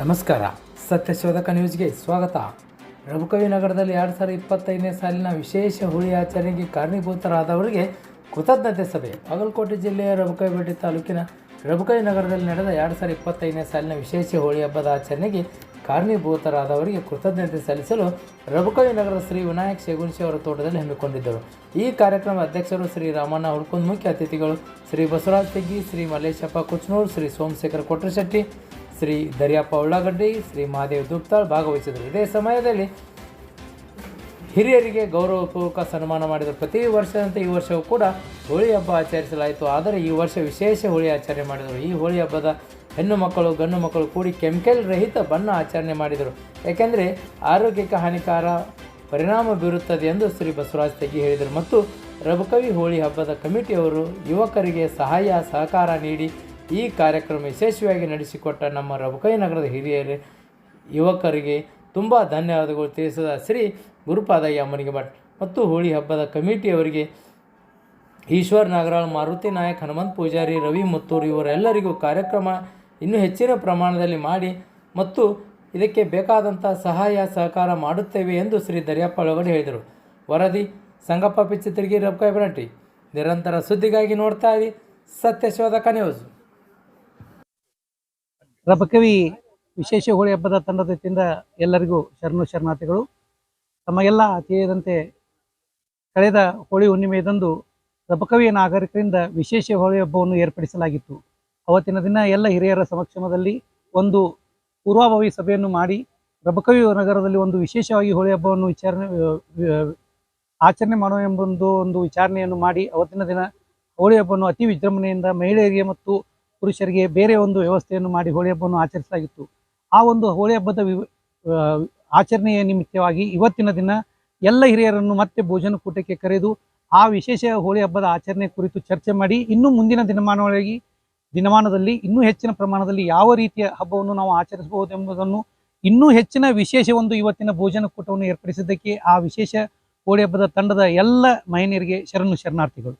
ನಮಸ್ಕಾರ. ಸತ್ಯಶೋಧಕ ನ್ಯೂಸ್ಗೆ ಸ್ವಾಗತ. ರಘುಕವಿ ನಗರದಲ್ಲಿ ಎರಡು ಸಾವಿರದ ಇಪ್ಪತ್ತೈದನೇ ಸಾಲಿನ ವಿಶೇಷ ಹೋಳಿ ಆಚರಣೆಗೆ ಕಾರಣೀಭೂತರಾದವರಿಗೆ ಕೃತಜ್ಞತೆ ಸಭೆ. ಬಾಗಲಕೋಟೆ ಜಿಲ್ಲೆಯ ರಘುಕವಿಬೆಟ್ಟಿ ತಾಲೂಕಿನ ರಘುಕವಿ ನಗರದಲ್ಲಿ ನಡೆದ ಎರಡು ಸಾವಿರದ ಇಪ್ಪತ್ತೈದನೇ ಸಾಲಿನ ವಿಶೇಷ ಹೋಳಿ ಹಬ್ಬದ ಆಚರಣೆಗೆ ಕಾರಣೀಭೂತರಾದವರಿಗೆ ಕೃತಜ್ಞತೆ ಸಲ್ಲಿಸಲು ರಘುಕವಿ ನಗರದ ಶ್ರೀ ವಿನಾಯಕ್ ಶೇಗುಣಶಿ ಅವರ ತೋಟದಲ್ಲಿ ಹಮ್ಮಿಕೊಂಡಿದ್ದರು. ಈ ಕಾರ್ಯಕ್ರಮ ಅಧ್ಯಕ್ಷರು ಶ್ರೀ ರಾಮಣ್ಣ ಹುಡ್ಕೊಂಡು ಮುಖ್ಯ ಅತಿಥಿಗಳು ಶ್ರೀ ಬಸವರಾಜ್ ತೆಗ್ಗಿ, ಶ್ರೀ ಮಲ್ಲೇಶಪ್ಪ ಕುಚ್ನೂರು ಶ್ರೀ ಸೋಮಶೇಖರ ಕೊಟ್ರಶೆಟ್ಟಿ, ಶ್ರೀ ದರಿಯಪ್ಪ ಉಳ್ಳಾಗಡ್ಡಿ, ಶ್ರೀ ಮಹಾದೇವ್ ದುಪ್ತಾಳ್ ಭಾಗವಹಿಸಿದರು. ಇದೇ ಸಮಯದಲ್ಲಿ ಹಿರಿಯರಿಗೆ ಗೌರವಪೂರ್ವಕ ಸನ್ಮಾನ ಮಾಡಿದರು ಪ್ರತಿ ವರ್ಷದಂತೆ ಈ ವರ್ಷವೂ ಕೂಡ ಹೋಳಿ ಹಬ್ಬ ಆಚರಿಸಲಾಯಿತು. ಆದರೆ ಈ ವರ್ಷ ವಿಶೇಷ ಹೋಳಿ ಆಚರಣೆ ಮಾಡಿದರು. ಈ ಹೋಳಿ ಹಬ್ಬದ ಹೆಣ್ಣು ಮಕ್ಕಳು, ಗಂಡು ಮಕ್ಕಳು ಕೂಡಿ ಕೆಮಿಕಲ್ ರಹಿತ ಬಣ್ಣ ಆಚರಣೆ ಮಾಡಿದರು. ಏಕೆಂದರೆ ಆರೋಗ್ಯಕ್ಕೆ ಹಾನಿಕಾರ ಪರಿಣಾಮ ಬೀರುತ್ತದೆ ಎಂದು ಶ್ರೀ ಬಸವರಾಜ್ ತೆಗಿ ಹೇಳಿದರು. ಮತ್ತು ರಬಕವಿ ಹೋಳಿ ಹಬ್ಬದ ಕಮಿಟಿಯವರು ಯುವಕರಿಗೆ ಸಹಾಯ, ಸಹಕಾರ ನೀಡಿ ಈ ಕಾರ್ಯಕ್ರಮ ಯಶಸ್ವಿಯಾಗಿ ನಡೆಸಿಕೊಟ್ಟ ನಮ್ಮ ರಬಕವಿ ನಗರದ ಹಿರಿಯರು, ಯುವಕರಿಗೆ ತುಂಬ ಧನ್ಯವಾದಗಳು ತಿಳಿಸಿದ ಶ್ರೀ ಗುರುಪಾದಯ್ಯ ಅಮ್ಮನಿಗೆ ಭಟ್ ಮತ್ತು ಹೋಳಿ ಹಬ್ಬದ ಕಮಿಟಿಯವರಿಗೆ ಈಶ್ವರ್ ನಾಗರಾಳ್, ಮಾರುತಿ ನಾಯಕ್, ಹನುಮಂತ್ ಪೂಜಾರಿ, ರವಿ ಮುತ್ತೂರು ಇವರೆಲ್ಲರಿಗೂ ಕಾರ್ಯಕ್ರಮ ಇನ್ನೂ ಹೆಚ್ಚಿನ ಪ್ರಮಾಣದಲ್ಲಿ ಮಾಡಿ ಮತ್ತು ಇದಕ್ಕೆ ಬೇಕಾದಂಥ ಸಹಾಯ, ಸಹಕಾರ ಮಾಡುತ್ತೇವೆ ಎಂದು ಶ್ರೀ ದರ್ಯಪ್ಪ ಅವರು ಹೇಳಿದರು. ವರದಿ, ಸಂಗಪ್ಪ ಪಿಚ್ಚಿತ್ರಿಗೆ ರಬ್ಕಾಯ್ ಬರಟಿ ನಿರಂತರ ಸುದ್ದಿಗಾಗಿ ನೋಡ್ತಾ ಇರಿ ಸತ್ಯಶೋಧಕ ನ್ಯೂಸ್. ರಬಕವಿ ವಿಶೇಷ ಹೋಳಿ ಹಬ್ಬದ ತಂಡದ ಎಲ್ಲರಿಗೂ ಶರಣು ಶರಣಾರ್ಥಿಗಳು. ತಮಗೆಲ್ಲ ತಿಳಿಯದಂತೆ ಕಳೆದ ಹೋಳಿ ಹುಣ್ಣಿಮೆಯದಂದು ರಬಕವಿ ನಾಗರಿಕರಿಂದ ವಿಶೇಷ ಹೋಳಿ ಹಬ್ಬವನ್ನು ಏರ್ಪಡಿಸಲಾಗಿತ್ತು. ಅವತ್ತಿನ ದಿನ ಎಲ್ಲ ಹಿರಿಯರ ಸಮಕ್ಷಮದಲ್ಲಿ ಒಂದು ಪೂರ್ವಭಾವಿ ಸಭೆಯನ್ನು ಮಾಡಿ ರಬಕವಿ ನಗರದಲ್ಲಿ ಒಂದು ವಿಶೇಷವಾಗಿ ಹೋಳಿ ಹಬ್ಬವನ್ನು ವಿಚಾರಣೆ ಆಚರಣೆ ಮಾಡುವ ಎಂಬೊಂದು ಒಂದು ವಿಚಾರಣೆಯನ್ನು ಮಾಡಿ ಅವತ್ತಿನ ದಿನ ಹೋಳಿ ಹಬ್ಬವನ್ನು ಅತಿ ವಿಜೃಂಭಣೆಯಿಂದ ಮಹಿಳೆಯರಿಗೆ ಮತ್ತು ಪುರುಷರಿಗೆ ಬೇರೆ ಒಂದು ವ್ಯವಸ್ಥೆಯನ್ನು ಮಾಡಿ ಹೋಳಿ ಹಬ್ಬವನ್ನು ಆಚರಿಸಲಾಗಿತ್ತು. ಆ ಒಂದು ಹೋಳಿ ಹಬ್ಬದ ಆಚರಣೆಯ ನಿಮಿತ್ತವಾಗಿ ಇವತ್ತಿನ ದಿನ ಎಲ್ಲ ಹಿರಿಯರನ್ನು ಮತ್ತೆ ಭೋಜನ ಕೂಟಕ್ಕೆ ಕರೆದು ಆ ವಿಶೇಷ ಹೋಳಿ ಹಬ್ಬದ ಆಚರಣೆ ಕುರಿತು ಚರ್ಚೆ ಮಾಡಿ ಇನ್ನು ಮುಂದಿನ ದಿನಮಾನವಾಗಿ ದಿನಮಾನದಲ್ಲಿ ಇನ್ನೂ ಹೆಚ್ಚಿನ ಪ್ರಮಾಣದಲ್ಲಿ ಯಾವ ರೀತಿಯ ಹಬ್ಬವನ್ನು ನಾವು ಆಚರಿಸಬಹುದು ಎಂಬುದನ್ನು ಇನ್ನೂ ಹೆಚ್ಚಿನ ವಿಶೇಷ ಒಂದು ಇವತ್ತಿನ ಭೋಜನ ಕೂಟವನ್ನು ಏರ್ಪಡಿಸಿದ್ದಕ್ಕೆ ಆ ವಿಶೇಷ ಹೋಳಿ ಹಬ್ಬದ ತಂಡದ ಎಲ್ಲ ಮಹಿಳೆಯರಿಗೆ ಶರಣು ಶರಣಾರ್ಥಿಗಳು.